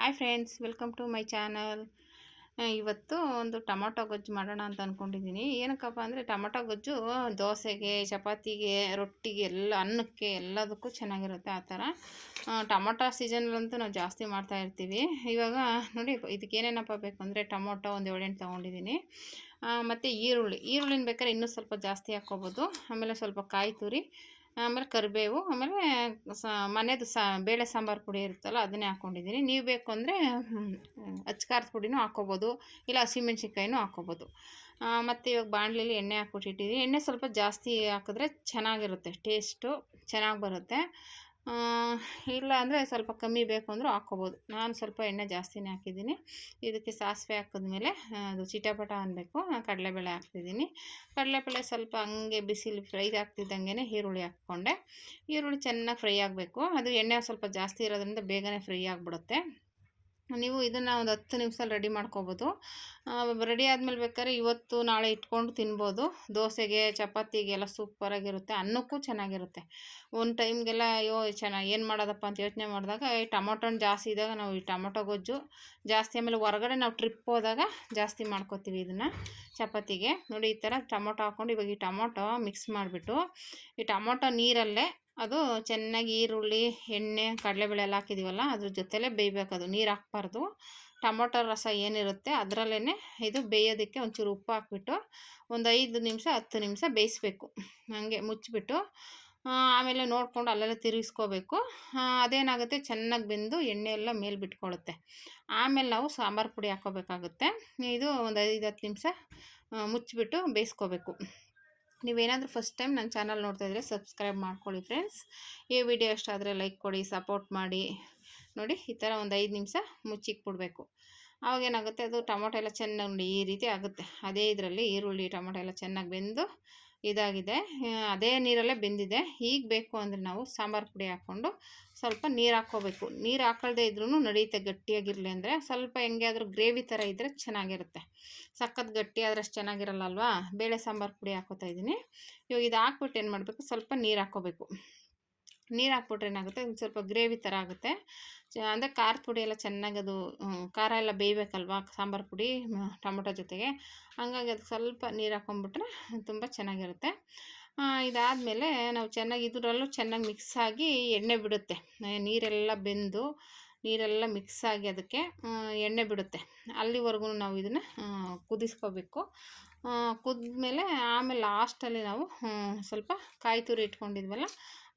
Hi friends, welcome to my channel. ಇವತ್ತು ಒಂದು tomato ಗೊಜ್ಜು ಮಾಡೋಣ ಅಂತ ಅಂದ್ಕೊಂಡಿದ್ದೀನಿ ಏನಕ್ಕಪ್ಪ ಅಂದರೆ ಟೊಮೊಟೊ ಗೊಜ್ಜು ದೋಸೆಗೆ, ಚಪಾತಿಗೆ, ರೊಟ್ಟಿಗೆ, ಎಲ್ಲ ಅನ್ನಕ್ಕೆ ಎಲ್ಲದಕ್ಕೂ ಚೆನ್ನಾಗಿರುತ್ತೆ ಆ ಥರ. ಟೊಮೊಟೊ ಸೀಸನಲ್ಲಂತೂ ನಾವು ಜಾಸ್ತಿ ಮಾಡ್ತಾ ಇರ್ತೀವಿ. ಇವಾಗ ನೋಡಿ, ಇದಕ್ಕೆ ಏನೇನಪ್ಪ ಬೇಕು ಅಂದರೆ ಟೊಮೊಟೊ ಒಂದು ಏಳೆಂಟು ತೊಗೊಂಡಿದ್ದೀನಿ. ಮತ್ತು ಈರುಳ್ಳಿ. ಈರುಳ್ಳಿನ ಬೇಕಾದ್ರೆ ಇನ್ನೂ ಸ್ವಲ್ಪ ಜಾಸ್ತಿ ಹಾಕ್ಕೋಬೋದು. ಆಮೇಲೆ ಸ್ವಲ್ಪ ಕಾಯಿ ತುರಿ ಆಮೇಲೆ ಕರಿಬೇವು, ಆಮೇಲೆ ಸ ಮನೆಯದು ಸಾ, ಬೇಳೆ ಸಾಂಬಾರು ಪುಡಿ ಇರುತ್ತಲ್ಲ ಅದನ್ನೇ ಹಾಕ್ಕೊಂಡಿದ್ದೀನಿ ನೀವು ಬೇಕು ಅಂದರೆ ಅಚ್ಕಾರದ ಪುಡಿನೂ ಹಾಕ್ಕೋಬೋದು, ಇಲ್ಲ ಹಸಿಮೆಣ್ಸಿನ್ಕಾಯಿನೂ ಹಾಕ್ಕೋಬೋದು. ಮತ್ತು ಇವಾಗ ಬಾಣಲಿಲಿ ಎಣ್ಣೆ ಹಾಕ್ಬಿಟ್ಟಿಟ್ಟಿದ್ದೀನಿ ಎಣ್ಣೆ ಸ್ವಲ್ಪ ಜಾಸ್ತಿ ಹಾಕಿದ್ರೆ ಚೆನ್ನಾಗಿರುತ್ತೆ, ಟೇಸ್ಟು ಚೆನ್ನಾಗಿ ಬರುತ್ತೆ. ಇಲ್ಲ ಅಂದರೆ ಸ್ವಲ್ಪ ಕಮ್ಮಿ ಬೇಕು ಅಂದರೂ ಹಾಕ್ಕೋಬೋದು. ನಾನು ಸ್ವಲ್ಪ ಎಣ್ಣೆ ಜಾಸ್ತಿನೇ ಹಾಕಿದ್ದೀನಿ. ಇದಕ್ಕೆ ಸಾಸಿವೆ ಹಾಕಿದ್ಮೇಲೆ ಅದು ಚಿಟಪಟ ಅನ್ನಬೇಕು ಕಡಲೆಬೇಳೆ ಹಾಕ್ತಿದ್ದೀನಿ. ಕಡಲೆಬೇಳೆ ಸ್ವಲ್ಪ ಹಂಗೆ ಬಿಸಿಲು ಫ್ರೈ ಆಗ್ತಿದ್ದಂಗೆ ಈರುಳ್ಳಿ ಹಾಕ್ಕೊಂಡೆ. ಈರುಳ್ಳಿ ಚೆನ್ನಾಗಿ ಫ್ರೈ ಆಗಬೇಕು. ಅದು ಎಣ್ಣೆ ಸ್ವಲ್ಪ ಜಾಸ್ತಿ ಇರೋದ್ರಿಂದ ಬೇಗನೆ ಫ್ರೈ ಆಗಿಬಿಡುತ್ತೆ. ನೀವು ಇದನ್ನು ಒಂದು ಹತ್ತು ನಿಮಿಷದಲ್ಲಿ ರೆಡಿ ಮಾಡ್ಕೊಬೋದು. ರೆಡಿ ಆದಮೇಲೆ ಬೇಕಾದ್ರೆ ಇವತ್ತು ನಾಳೆ ಇಟ್ಕೊಂಡು ತಿನ್ಬೋದು. ದೋಸೆಗೆ, ಚಪಾತಿಗೆ ಎಲ್ಲ ಸೂಪರಾಗಿರುತ್ತೆ ಅನ್ನಕ್ಕೂ ಚೆನ್ನಾಗಿರುತ್ತೆ. ಒಂದು ಟೈಮ್ಗೆಲ್ಲ ಅಯ್ಯೋ ಚೆನ್ನಾಗಿ ಏನು ಮಾಡೋದಪ್ಪ ಅಂತ ಯೋಚನೆ ಮಾಡಿದಾಗ ಈ ಟೊಮೊಟೊ ಜಾಸ್ತಿ ಇದ್ದಾಗ ನಾವು ಈ ಟೊಮೊಟೊ ಗೊಜ್ಜು ಜಾಸ್ತಿ ಆಮೇಲೆ ಹೊರಗಡೆ ನಾವು ಟ್ರಿಪ್ ಹೋದಾಗ ಜಾಸ್ತಿ ಮಾಡ್ಕೋತೀವಿ ಇದನ್ನು ಚಪಾತಿಗೆ. ನೋಡಿ ಈ ಥರ ಟೊಮೊಟೊ ಹಾಕ್ಕೊಂಡು ಇವಾಗ ಈ ಟೊಮೊಟೊ ಮಿಕ್ಸ್ ಮಾಡಿಬಿಟ್ಟು ಈ ಟೊಮೊಟೊ ನೀರಲ್ಲೇ ಅದು ಚೆನ್ನಾಗಿ ಈರುಳ್ಳಿ, ಎಣ್ಣೆ, ಕಡಲೆಬೇಳೆ ಎಲ್ಲ ಹಾಕಿದ್ದೀವಲ್ಲ ಅದ್ರ ಜೊತೆಲೇ ಬೇಯಬೇಕು ಅದು ನೀರು ಹಾಕ್ಬಾರ್ದು. ಟೊಮೊಟೊ ರಸ ಏನಿರುತ್ತೆ ಅದರಲ್ಲೇ ಇದು ಬೇಯೋದಕ್ಕೆ ಒಂಚೂರು ಉಪ್ಪು ಹಾಕ್ಬಿಟ್ಟು ಒಂದು ಐದು ನಿಮಿಷ, ಹತ್ತು ನಿಮಿಷ ಬೇಯಿಸ್ಬೇಕು. ಹಾಗೆ ಮುಚ್ಚಿಬಿಟ್ಟು ಆಮೇಲೆ ನೋಡಿಕೊಂಡು ಅಲ್ಲೆಲ್ಲ ತಿರುಗಿಸ್ಕೋಬೇಕು. ಅದೇನಾಗುತ್ತೆ? ಚೆನ್ನಾಗಿ ಬೆಂದು ಎಣ್ಣೆ ಎಲ್ಲ ಮೇಲೆ ಬಿಟ್ಕೊಳುತ್ತೆ. ಆಮೇಲೆ ನಾವು ಸಾಂಬಾರು ಪುಡಿ ಹಾಕ್ಕೋಬೇಕಾಗುತ್ತೆ ಇದು ಒಂದು ಐದು ಹತ್ತು ನಿಮಿಷ ಮುಚ್ಚಿಬಿಟ್ಟು ಬೇಯಿಸ್ಕೋಬೇಕು. ನೀವೇನಾದರೂ ಫಸ್ಟ್ ಟೈಮ್ ನನ್ನ ಚಾನಲ್ ನೋಡ್ತಾ ಇದ್ದರೆ ಸಬ್ಸ್ಕ್ರೈಬ್ ಮಾಡ್ಕೊಳ್ಳಿ ಫ್ರೆಂಡ್ಸ್ ಈ ವಿಡಿಯೋ ಇಷ್ಟ ಆದರೆ ಲೈಕ್ ಕೊಡಿ ಸಪೋರ್ಟ್ ಮಾಡಿ. ನೋಡಿ, ಈ ಥರ ಒಂದು ಐದು ನಿಮಿಷ ಮುಚ್ಚಿಕ್ಬಿಡ್ಬೇಕು ಬಿಡಬೇಕು ಆವಾಗೇನಾಗುತ್ತೆ ಅದು ಟೊಮೊಟೊ ಎಲ್ಲ ಚೆನ್ನಾಗಿ ಈ ರೀತಿ ಆಗುತ್ತೆ. ಅದೇ ಇದರಲ್ಲಿ ಈರುಳ್ಳಿ, ಟೊಮೊಟೊ ಎಲ್ಲ ಚೆನ್ನಾಗಿ ಬೆಂದು ಇದಾಗಿದೆ. ಅದೇ ನೀರಲ್ಲೇ ಬೆಂದಿದೆ. ಈಗ ಬೇಕು ಅಂದರೆ ನಾವು ಸಾಂಬಾರು ಪುಡಿ ಹಾಕ್ಕೊಂಡು ಸ್ವಲ್ಪ ನೀರು ಹಾಕ್ಕೋಬೇಕು. ನೀರು ಹಾಕಲ್ದೇ ಇದ್ರೂ ನಡೆಯುತ್ತೆ ಗಟ್ಟಿಯಾಗಿರಲಿ ಅಂದರೆ ಸ್ವಲ್ಪ ಹೆಂಗೆ ಗ್ರೇವಿ ಥರ ಇದ್ದರೆ ಚೆನ್ನಾಗಿರುತ್ತೆ. ಸಖತ್ ಗಟ್ಟಿ ಆದರೆ ಅಷ್ಟು ಚೆನ್ನಾಗಿರಲ್ಲ ಅಲ್ವಾ? ಬೇಳೆ ಸಾಂಬಾರು ಪುಡಿ ಹಾಕೋತಾ ಇದ್ದೀನಿ. ಇವಾಗ ಇದು ಹಾಕ್ಬಿಟ್ಟು ಏನು ಮಾಡಬೇಕು? ಸ್ವಲ್ಪ ನೀರು ಹಾಕ್ಕೋಬೇಕು. ನೀರು ಹಾಕ್ಬಿಟ್ರೆ ಏನಾಗುತ್ತೆ? ಒಂದು ಸ್ವಲ್ಪ ಗ್ರೇವಿ ಥರ ಆಗುತ್ತೆ. ಅಂದರೆ ಖಾರದ ಪುಡಿ ಎಲ್ಲ ಚೆನ್ನಾಗಿ ಅದು ಖಾರ ಎಲ್ಲ ಬೇಯಬೇಕಲ್ವಾ? ಸಾಂಬಾರು ಪುಡಿ ಟೊಮೊಟೊ ಜೊತೆಗೆ. ಹಂಗಾಗಿ ಅದಕ್ಕೆ ಸ್ವಲ್ಪ ನೀರು ಹಾಕ್ಕೊಂಬಿಟ್ರೆ ತುಂಬ ಚೆನ್ನಾಗಿರುತ್ತೆ. ಇದಾದಮೇಲೆ ನಾವು ಚೆನ್ನಾಗಿ ಇದರಲ್ಲೂ ಚೆನ್ನಾಗಿ ಮಿಕ್ಸ್ ಆಗಿ ಎಣ್ಣೆ ಬಿಡುತ್ತೆ. ನೀರೆಲ್ಲ ಬೆಂದು ನೀರೆಲ್ಲ ಮಿಕ್ಸ್ ಆಗಿ ಅದಕ್ಕೆ ಎಣ್ಣೆ ಬಿಡುತ್ತೆ. ಅಲ್ಲಿವರೆಗೂ ನಾವು ಇದನ್ನು ಕುದಿಸ್ಕೋಬೇಕು. ಕುದ್ಮೇಲೆ ಆಮೇಲೆ ಲಾಸ್ಟಲ್ಲಿ ನಾವು ಸ್ವಲ್ಪ ಕಾಯಿ ತುರಿ ಇಟ್ಕೊಂಡಿದ್ವಲ್ಲ,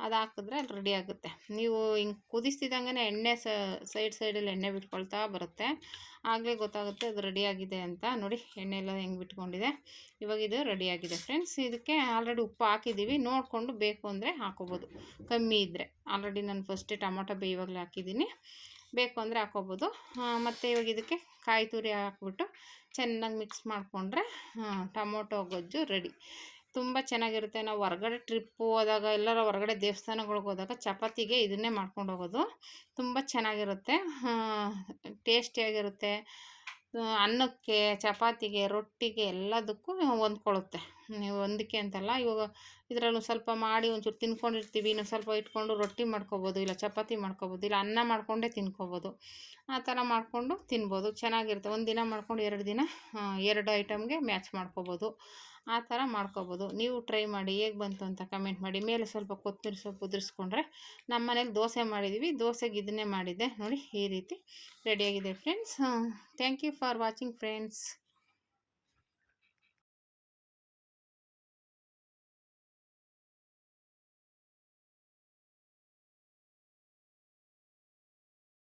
ಅದು ಹಾಕಿದ್ರೆ ಅಲ್ಲಿ ರೆಡಿ ಆಗುತ್ತೆ. ನೀವು ಹಿಂಗೆ ಕುದಿಸ್ತಿದ್ದಂಗೆ ಎಣ್ಣೆ ಸೈಡ್ ಸೈಡಲ್ಲಿ ಎಣ್ಣೆ ಬಿಟ್ಕೊಳ್ತಾ ಬರುತ್ತೆ. ಆಗಲೇ ಗೊತ್ತಾಗುತ್ತೆ ಅದು ರೆಡಿಯಾಗಿದೆ ಅಂತ. ನೋಡಿ, ಎಣ್ಣೆ ಎಲ್ಲ ಹೆಂಗೆ ಬಿಟ್ಕೊಂಡಿದೆ. ಇವಾಗ ಇದು ರೆಡಿಯಾಗಿದೆ ಫ್ರೆಂಡ್ಸ್ ಇದಕ್ಕೆ ಆಲ್ರೆಡಿ ಉಪ್ಪು ಹಾಕಿದ್ದೀವಿ ನೋಡಿಕೊಂಡು ಬೇಕು ಅಂದರೆ ಹಾಕೋಬೋದು. ಕಮ್ಮಿ ಇದ್ದರೆ ಆಲ್ರೆಡಿ ನಾನು ಫಸ್ಟೇ ಟೊಮೊಟೊ ಇವಾಗಲೇ ಹಾಕಿದ್ದೀನಿ ಬೇಕು ಅಂದರೆ ಹಾಕೋಬೋದು. ಮತ್ತು ಇವಾಗ ಇದಕ್ಕೆ ಕಾಯಿ ತುರಿ ಹಾಕ್ಬಿಟ್ಟು ಚೆನ್ನಾಗಿ ಮಿಕ್ಸ್ ಮಾಡಿಕೊಂಡ್ರೆ ಟೊಮೊಟೊ, ಗೊಜ್ಜು ರೆಡಿ ತುಂಬ ಚೆನ್ನಾಗಿರುತ್ತೆ. ನಾವು ಹೊರಗಡೆ ಟ್ರಿಪ್ ಹೋದಾಗ, ಎಲ್ಲರ ಹೊರಗಡೆ ದೇವಸ್ಥಾನಗಳಿಗೆ ಹೋದಾಗ ಚಪಾತಿಗೆ ಇದನ್ನೇ ಮಾಡ್ಕೊಂಡು ಹೋಗೋದು. ತುಂಬ ಚೆನ್ನಾಗಿರುತ್ತೆ. ಟೇಸ್ಟಿಯಾಗಿರುತ್ತೆ ಅನ್ನಕ್ಕೆ, ಚಪಾತಿಗೆ, ರೊಟ್ಟಿಗೆ ಎಲ್ಲದಕ್ಕೂ ಹೊಂದ್ಕೊಳ್ಳುತ್ತೆ. ನೀವು ಹೊಂದಿಕೆ ಅಂತಲ್ಲ, ಇವಾಗ ಇದರಲ್ಲೂ ಸ್ವಲ್ಪ ಮಾಡಿ ಒಂಚೂರು ತಿನ್ಕೊಂಡಿರ್ತೀವಿ, ಇನ್ನೊಂದು ಸ್ವಲ್ಪ ಇಟ್ಕೊಂಡು ರೊಟ್ಟಿ ಮಾಡ್ಕೊಬೋದು, ಇಲ್ಲ ಚಪಾತಿ ಮಾಡ್ಕೊಬೋದು, ಇಲ್ಲ ಅನ್ನ ಮಾಡಿಕೊಂಡೇ ತಿನ್ಕೊಬೋದು. ಆ ಥರ ಮಾಡಿಕೊಂಡು ತಿನ್ಬೋದು, ಚೆನ್ನಾಗಿರುತ್ತೆ. ಒಂದು ದಿನ ಮಾಡ್ಕೊಂಡು ಎರಡು ದಿನ ಎರಡು ಐಟಮ್ಗೆ ಮ್ಯಾಚ್ ಮಾಡ್ಕೊಬೋದು. ಆ ಥರ ಮಾಡ್ಕೋಬೋದು. ನೀವು ಟ್ರೈ ಮಾಡಿ, ಹೇಗೆ ಬಂತು ಅಂತ ಕಮೆಂಟ್ ಮಾಡಿ. ಮೇಲೆ ಸ್ವಲ್ಪ ಕೊತ್ತಂಬರಿ ಸೊಪ್ಪು ಉದುರಿಸ್ಕೊಂಡ್ರೆ ನಮ್ಮ ಮನೇಲಿ ದೋಸೆ ಮಾಡಿದ್ದೀವಿ ದೋಸೆಗೆ ಇದನ್ನೇ ಮಾಡಿದ್ದೆ. ನೋಡಿ, ಈ ರೀತಿ ರೆಡಿಯಾಗಿದೆ friends thank you for watching friends